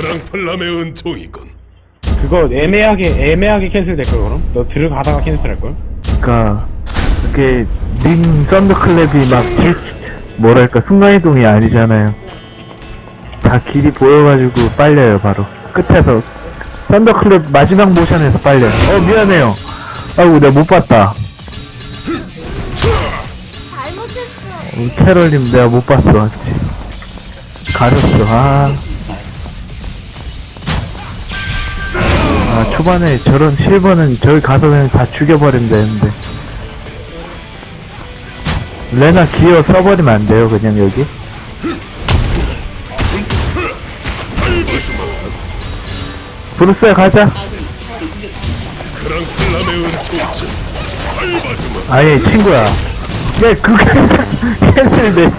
크랑플람의 은총이군. 그거 애매하게 애매하게 캔슬 될 걸 그럼? 너 들어가다가 캔슬할 걸? 그니까 그게 링 썬더클랩이 막 길, 뭐랄까 순간이동이 아니잖아요 다 길이 보여가지고 빨려요 바로 끝에서 썬더클랩 마지막 모션에서 빨려요 어 미안해요 아이고 내가 못 봤다 잘못했어. 어, 캐럴님 내가 못 봤어 가렸어 아. 아 초반에 저런 실버는 저기 가서 그냥 다 죽여버리면 되는데 레나 기어 써버리면 안 돼요 그냥 여기 브루스야 가자. 아니 친구야 왜 그게 캔슬돼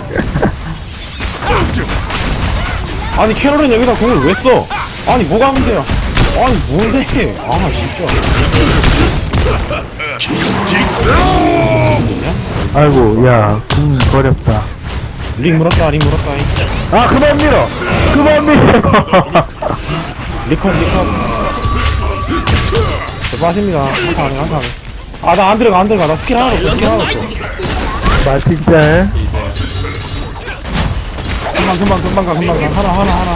아니 캐롤은 여기다 공을 왜 써? 아니 뭐가 문제야? 아니 뭔데? 아 진짜. 아이고 야궁 버렸다. 링 물었다 링 물었다. 이. 아 그만 밀어! 그만 밀어! 리컷 리컷 저 빠집니다 한타 안해 한타 안해 아나 안 들어가 안 들어가. 나 스킬 하나도 없어 스킬 하나도 없어. 마틴짤 금방 금방 금방 가 금방 가. 하나 하나 하나.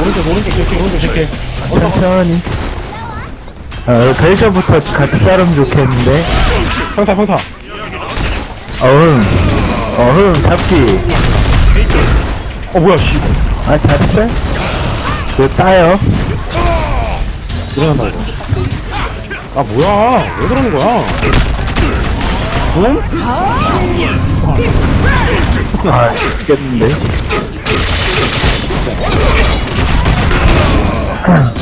오른쪽 오른쪽 제킬 오른쪽 제킬 천천히. 어 벨저부터 같이 자르면 좋겠는데. 평타 평타 어흥. 어흥 잡기. 어 뭐야 씨. 아 잘했어? 그 따요. 일어난다 이거 아 뭐야? 왜 그러는 거야? 응? 아 죽겠는데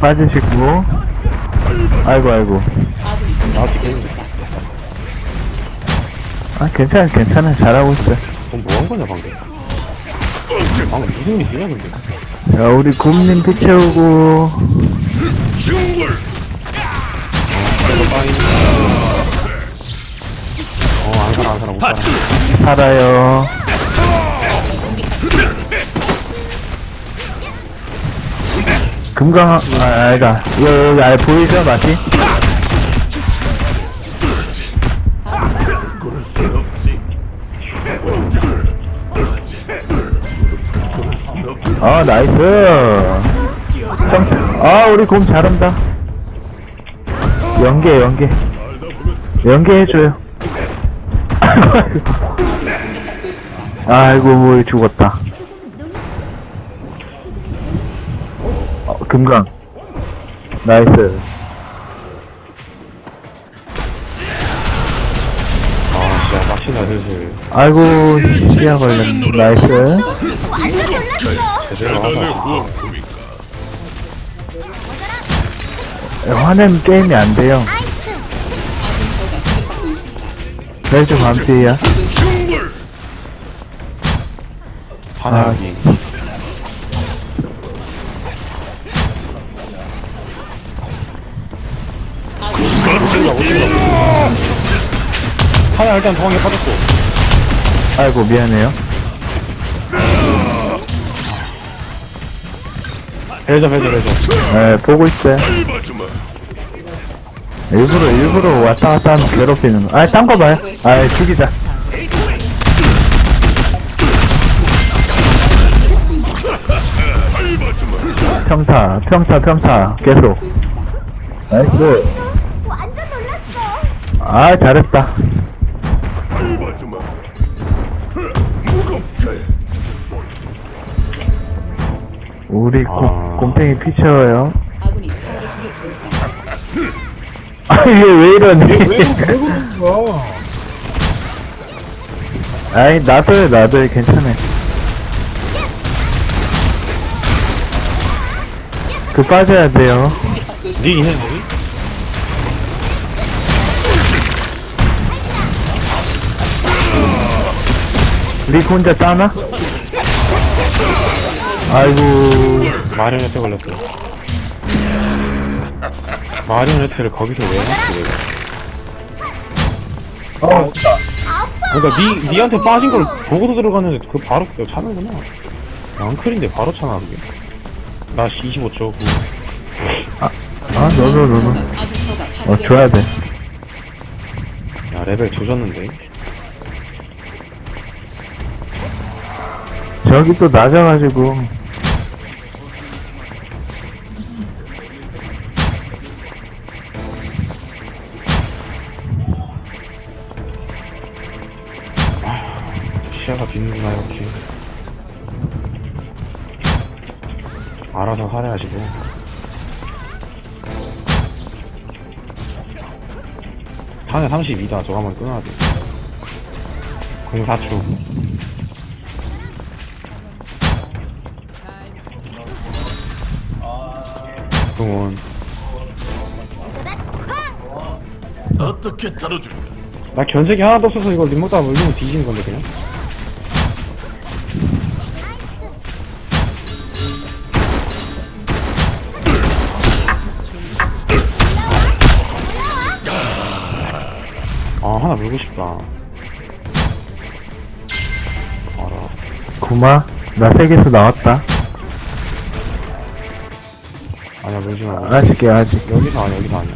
빠지시고. 아이고 아이고. 나 죽겠는데 아 괜찮아 괜찮아. 잘하고 있어. 넌 뭐 한 거냐 방금? 방금 무슨 일이야 근데. 자 우리 곰님 피 채우고. 중불. 어안 살아 안 살아 못 살아. 살아요 금강 아 아니다. 이거 여기 아예 보이죠 맛이? 아 나이스. 참- 아 우리 곰 잘한다. 연계 연계. 연계 해줘요. 아이고 뭐 죽었다 금강 나이스 아 진짜 빡치다 슬슬 아이고 시야 걸렸네 나이스. 제대로 후원품인가. 화내면 게임이 안 돼요. 하나 아. 여기 하나 일단 도망에 빠졌고 아이고 미안해요 벨저 벨저 벨저 네 보고 있어요 밟아주마. 일부러 일부러 왔다 갔다 하면 괴롭히는 거. 아, 딴거 봐요. 아, 죽이자. 평타, 평타, 평타. 계속. 나이스. 완전 놀랐어. 아, 잘했다. 우리 곰, 아. 곰탱이 피 채워요. 아군이 타워를 공격 중입니다. 아, 이게 왜 이러니? 그러는 거야 아이, 놔둬요, 놔둬요. 괜찮아요. 그 빠져야 돼요. 니 있는 니? 릭 혼자 따나? 아이고. 마리오네트 걸렸어 마리오네트를 거기서 왜 했지 내가 어, 그러니까 니 니한테 빠진 걸 보고도 들어갔는데 그 바로 차는구나. 앙클인데 바로 차나 그게. 나 25초. 그 아. 아군 타워가 어. 줘야 돼. 야 레벨 조졌는데. 저기 또 낮아가지고. 시야가 비는구나 이렇게. 알아서 살아야지고. 탄에 32다. 저거 한번 끊어야 돼. 공 4초. 동원. 어떻게 다뤄줄까? 나 견적이 하나도 없어서 이거 리모트가 물리면 뒤지는 건데 그냥. 아 하나 물고 싶다. 알아. 구마, 나 세계에서 나왔다. 아니야 물지 마. 아직이야, 아직. 여기서 아니야 여기서 아니야.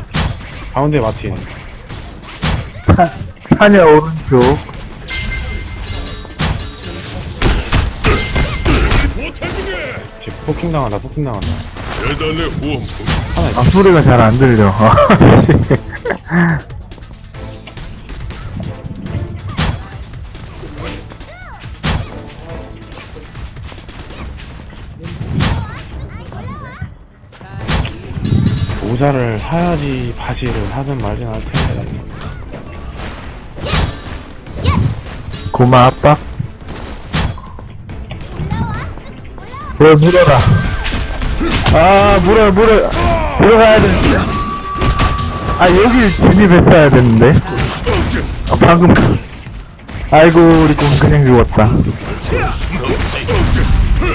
가운데 마틴. 타, 타냐, 오른쪽. 지금 포킹 당한다 포킹 당한다. 하나 있어. 아, 소리가 잘 안 들려. 모자를 사야지 바지를 하든 말든 할 텐데. 구마 압박. 물, 물어라. 아, 물어, 물어. 들어가야 돼. 아, 여기 진입했어야 됐는데. 아, 방금. 아이고, 우리 군 그냥 죽었다.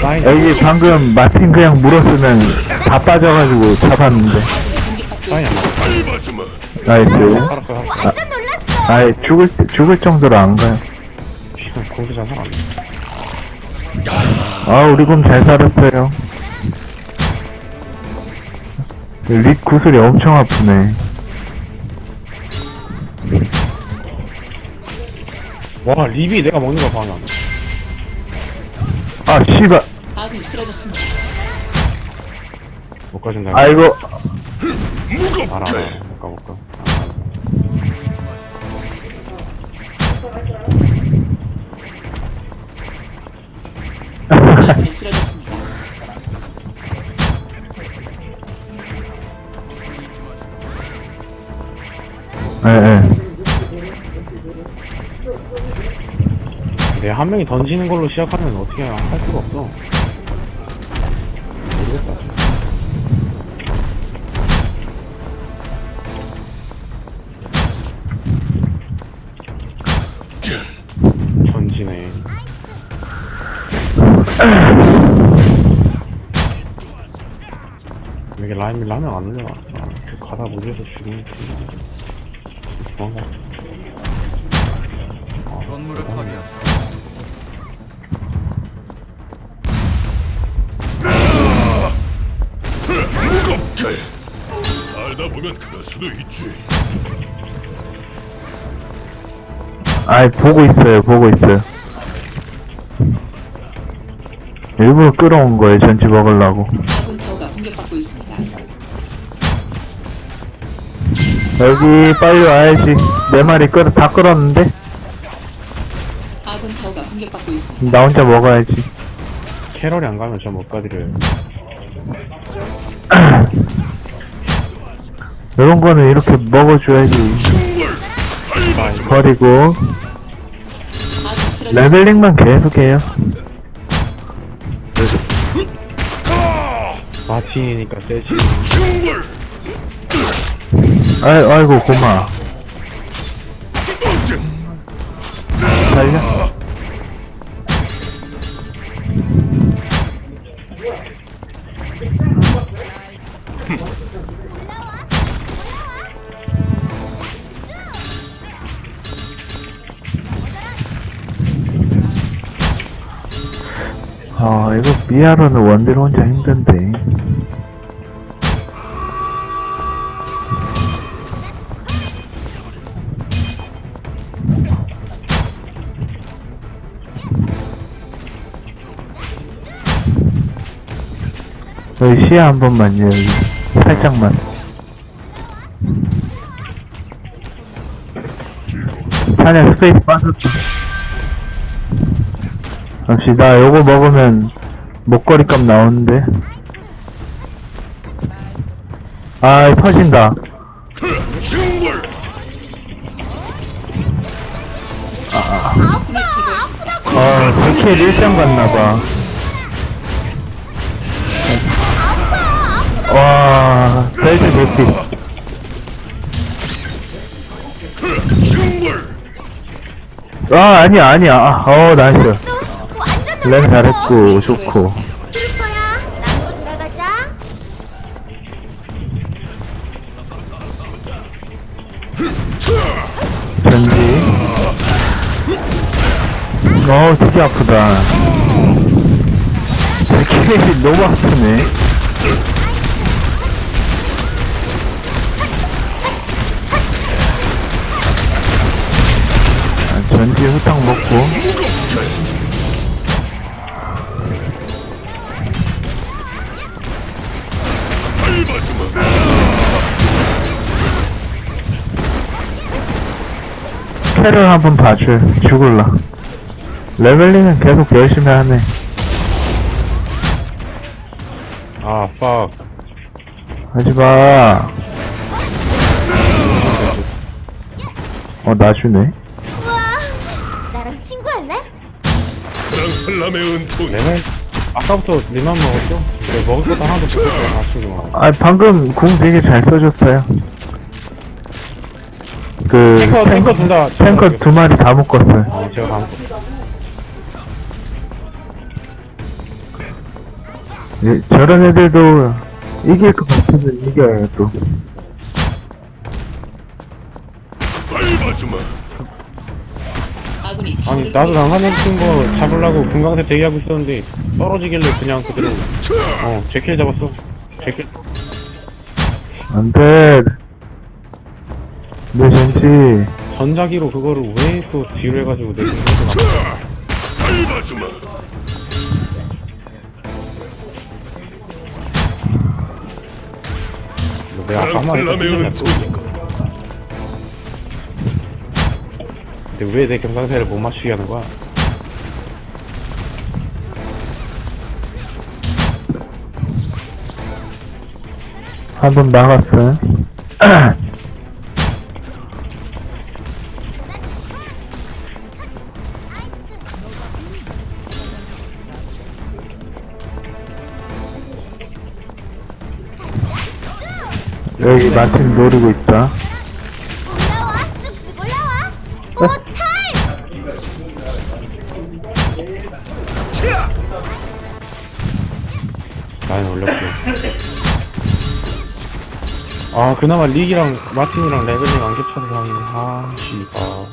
라인 여기 방금 마틴 그냥 물었으면 다 빠져가지고 잡았는데. 밟아주마. 나이스. 아이, 죽을, 죽을 정도로 안 가요. 아, 우리 군 잘 살았어요. 립 구슬이 엄청 아프네. 와 립이 내가 먹는 거 방해. 아, 씨발. 아군이 쓰러졌습니다. 못 가준다. 아이고. 알아 알아. 쓰러졌습니다. 예, 예. 근데 한 명이 던지는 걸로 시작하면 어떻게 할 수가 없어. 모르겠다. 이게 라임 라면 안 올려놨어. 그 가다 무리해서 죽이는 게 도망가. 건물을 파괴하자. 무겁게. 살다 보면 그럴 수도 있지. 아이, 보고 있어요, 보고 있어요. 일부러 끌어온 거예요, 전지 먹으려고. 공격받고 있습니다. 여기 빨리 와야지. 내 말이 끌어, 다 끌었는데? 아군 타워가 공격받고 있습니다. 나 혼자 먹어야지. 캐럴이 안 가면 저 못 가드려요. 이런 거는 이렇게 먹어줘야지. 버리고, 쓰러졌습니다. 레벨링만 계속해요. 마친이니까 세지. 아이, 아이고 고마. 달려. 아 이거 미아로는 원딜 혼자 힘든데. 여기 시야 한 번만요, 여기. 살짝만. 찬야 스페이스 빠졌다. 역시 나 요거 먹으면 목걸이 값 나오는데. 아, 터진다. 징벌 어, 제킬 일장 갔나봐. 와, 셀트 대피. 아, 아니야, 아니야. 아, 어, 나이스. 또 완전 렌 놀랐어. 잘했고, 좋고. 트루퍼야, 나로 돌아가자. 전지. 어, 되게 아프다. 제킬이 너무 아프네. 아, 전지 후딱 먹고. 캐럴 한번 봐줄. 죽을라. 레벨링은 계속 열심히 하네. 아, 빡. 하지마. 어, 나 주네. 사랑살람의 은총이 레벨, 아까부터 리만 먹었죠? 네, 먹을 것도 하나도 없었어, 아쉬워. 아, 방금 공 되게 잘 써줬어요. 그, 탱커, 탱커 둘 다. 탱커 두 마리 다 묶었어요. 어, 제가 다 먹었어. 예, 저런 애들도 이길 것 같으면 이겨요, 또. 아니, 나도 난간에 같은 거 잡으려고 금강새 대기하고 있었는데, 떨어지길래 그냥 그대로, 어, 제킬 잡았어. 제킬. 안 돼. 내 전지. 전자기로 그거를 왜 또 뒤로 해가지고 내 공격을 밟아주마 안 내가 아까 한 마리 사랑살람의 떴잖아. 은총이가 근데 왜 내 경상새를 못 맞추게 하는 거야? 한 번 나갔어요. 여기 마틴 노리고 있다. 나는 올렸고. 아, 그나마 릭이랑 마틴이랑 레벨링 안 겹쳐서 다행이네. 아, 씨발. 어,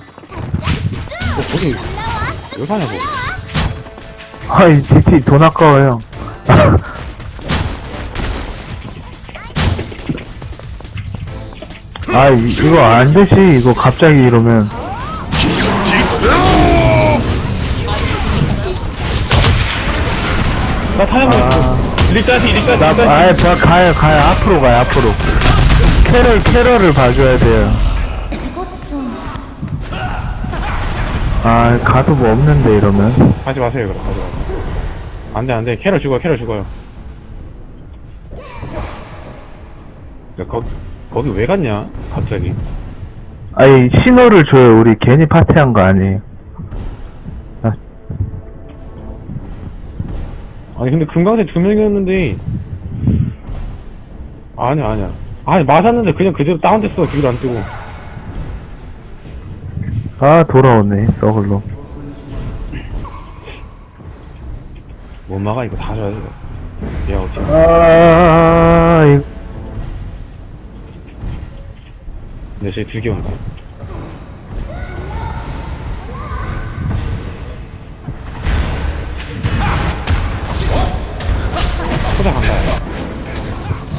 거기, 왜 가냐고. 아이, DT 돈 아까워요. 아, 이, 이거 안 되지, 이거 갑자기 이러면. 나 사냥 아. 아. 릭다시, 릭다시, 나, 릭다시. 아예, 저 가요, 가요. 앞으로 가요, 앞으로. 캐럴, 캐럴을 봐줘야 돼요. 이것 좀. 아, 가도 뭐 없는데, 이러면. 하지 마세요, 그럼. 하지 마세요. 안 돼, 안 돼. 캐럴 죽어요, 캐럴 죽어요. 야, 거, 거기 왜 갔냐? 갑자기. 아니, 신호를 줘요. 우리 괜히 파티한 거 아니에요. 아니, 근데 금강새 두 명이었는데. 아니야, 아니야. 아니, 맞았는데 그냥 그대로 다운됐어. 그대로 안 뜨고. 아, 돌아오네, 저걸로. 못 막아, 이거 다 줘야 돼. 야, 어떻게. 아, 이 근데 저기 두개 온다.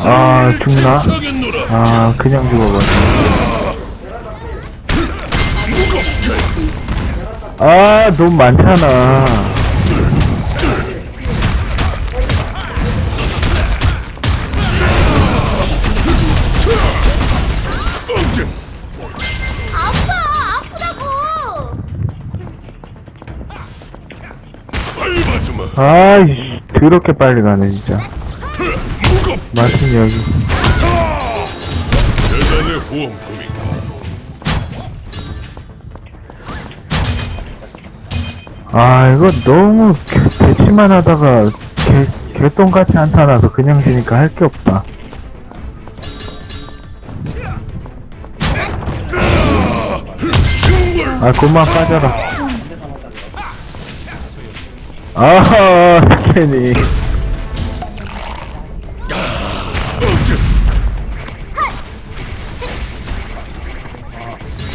아, 죽나? 아, 그냥 죽어버렸네. 아, 너무 많잖아. 아파 아프다고. 밟아 더럽게 빨리 가네, 진짜. 마틴 여기. 대단의 보험품이. 아, 이거 너무 개- 대치만 하다가 개, 개똥같이 한타나서 그냥 지니까 할 게 없다. 아, 그만 빠져라. 아, 스캔이.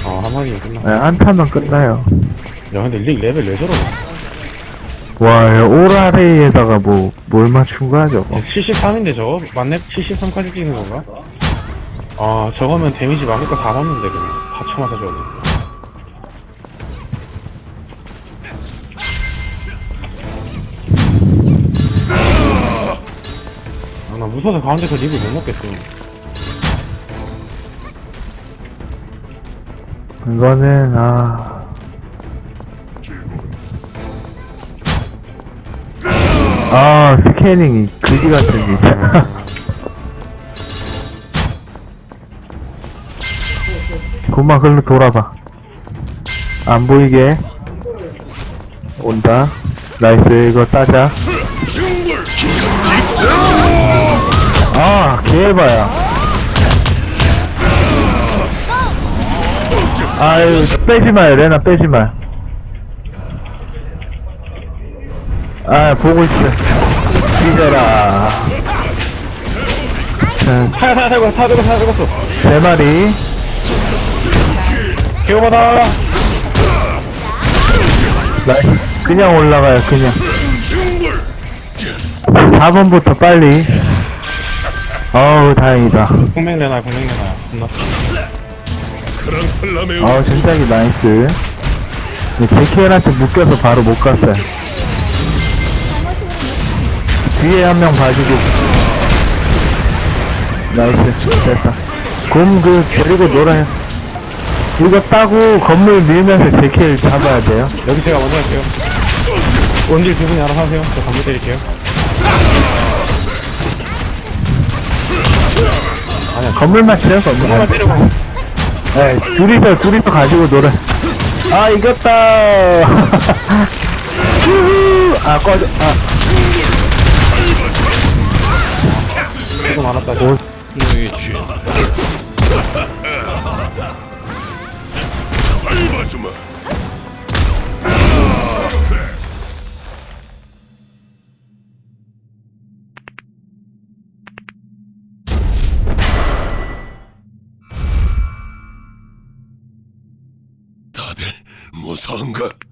아, 한 마리 끝나. 네, 한타면 끝나요. 야, 근데 릭 레벨 왜 저러나? 와, 야, 오라레이에다가 뭐, 뭘 맞춘 거야, 저거? 73인데 저거? 맞네? 73까지 찍는 건가? 아, 저거면 데미지 막을 거다 맞는데, 그냥. 다 쳐맞아 줘야 무서워서 가운데서 립을 못 먹겠어. 이거는, 아. 아, 스캐닝이 그지 같은 진짜. 그만 글로 돌아봐. 안 보이게. 온다. 나이스, 이거 따자. 아, 개해봐야. 아유, 빼지 마요, 레나, 빼지 마. 아, 보고 있어. 사, 사, 살고, 사, 들고, 사, 들었어. 세 마리. 개오바다! 그냥 올라가요, 그냥. 충돌. 4번부터 빨리. 어우, 다행이다. 공맹내나. 끝났어. 크랑팔라메오. 어우, 진작이 나이스. 제키엘한테 묶여서 바로 못 갔어요. 뒤에 한 명 봐주고. 나이스. 됐다. 곰 그, 데리고 놀아요. 이거 따고 건물 밀면서 제키엘 잡아야 돼요. 여기 제가 먼저 할게요. 원딜 두 분이 알아서 하세요. 저 건물 때릴게요. 건물만 치요, 건물. 한번 때리고. 네, 둘이서, 둘이서 가지고 놀아. 아, 이겼다! 아, 꺼져, 아. 조금 알았다. 오. 밟아주 마. 다들 무서운가?